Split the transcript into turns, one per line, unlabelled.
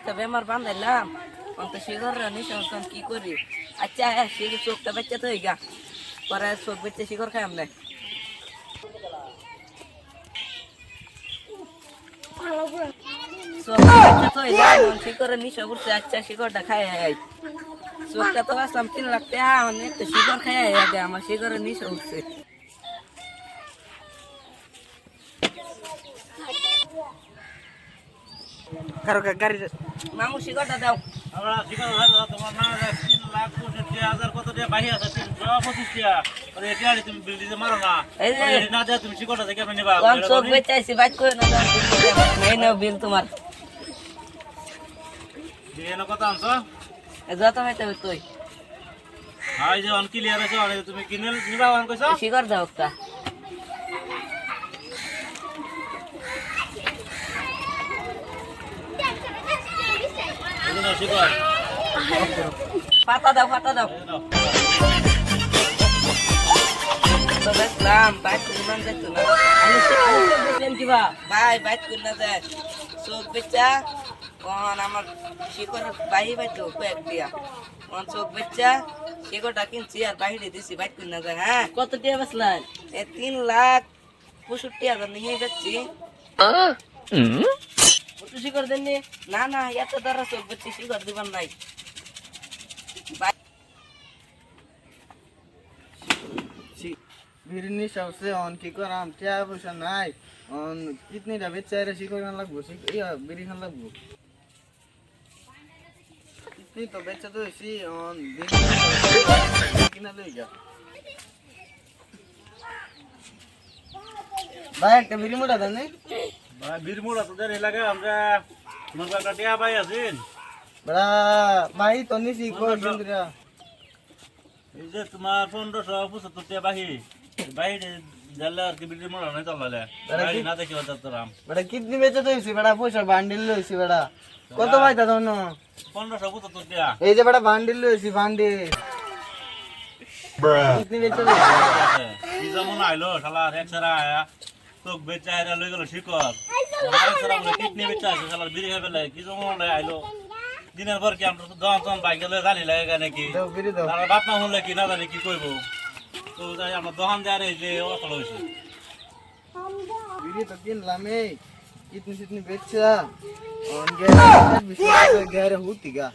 একটা বেমার বান্ধাইলাম অন্ত শিখর নিশা কি করি? আচ্ছা সে চোখটা বেচে তো গা পরে চোখ বেচে শিখর খাই আমরা শিখরের নিশা উঠছে আচ্ছা শিখরটা খাই আই। চোখটা তো আসলাম, তিন লাখ টাকা অনেক তো শিখর খাই আগে আমার শিখরের নিশা উঠছে। কারও গাড়ি মামু শিখরটা দাও।
আমরা ঠিকানা ধরো তোমার আছে তিন লাখ পঁয়ষট্টি হাজার কত টাকা বাহি আছে? তিনশো পঁচিশ টাকা আরে এটা তুমি বিল দিতে মারো না।
এই যে-
না দেয় তুমি শিকড়টা থেকে আপনি নিবা।
চোখ বেচাইছি বাইক করে না দাও, দাও। এই নাও বিল তোমার।
এনে কথা আনছো?
এ যত হইতে তুই
হাই। যে অন ক্লিয়ার আছে তুমি কিনে নিবা অন কইছো?
শিখর দাও একটা। পাতা দাও পাতা দাও। বেচলাম বাইক করে না যেত না। আমি চোখ কিবা ভাই বাইক করে যায়। চোখ বেচা কোন আমার শিখর বাহি বাইতো কয়েক দিয়া কোন চোখ বেচা শিখরটা কিনছি আর বাহিরে দিছি বাইক করে না যায় হ্যাঁ? কত টাকা বেচলেন? এ তিন লাখ পঁয়ষট্টি হাজার নিয়ে বেচছি কত শিখর দেননি না না এত দ্বারা চোখ বেচছি শিখর দিবার নাই
বিরিনি সবসে অন কি করাম টিয়া পয়সা নাই অন কিতনি টা বেচারে শিকর না লাগবো শিক ইয়া বিরি খান লাগবো কিতনি তো বেচা তো হইছি অন বিরি কিনা লই যা ভাই একটা বিরি মোটা দেন
ভাই বীরমুড়া তোদের এলাকায় আমরা তোমার একটা টিয়া পাই আছেন
বড়া ভাই তো নিছি কর সুন্দরা
এই যে তোমার পনেরোশো পঁচাত্তর টাকা বাহি বাইরে জানলে আর কি বীরমুড়া নাই চলালে না দেখি ওদের
বড়া কিতনি বেচা তো হইছি বড়া পয়সা বান্ডিল লইছি বড়া কত ভাই তা তোন
পনেরোশো পঁচাত্তর টাকা
এই যে বড়া বান্ডিল লইছি বান্ডিল কিতনি বেচা তো
যেমন আইলো শালা এক সারা আয়া তোক বেচা হেরা লই গেল শিকর কিডনি বেচা আছে শালা বিড়ি খাই পেলে কি যেমন আইলো? দিনের পর কি আমরা তো দন দন বাইক গেলে জানি লাগে নাকি?
দাও বিরি
বাপ মা হলে কি না জানি কি কইব। তো যাই আমরা দহন দেয়ার এই যে অচল হয়েছে
বিড়ি তো কিনলাম এই। কিতনি কিতনি বেচা গেরে বিশ হুতি গা।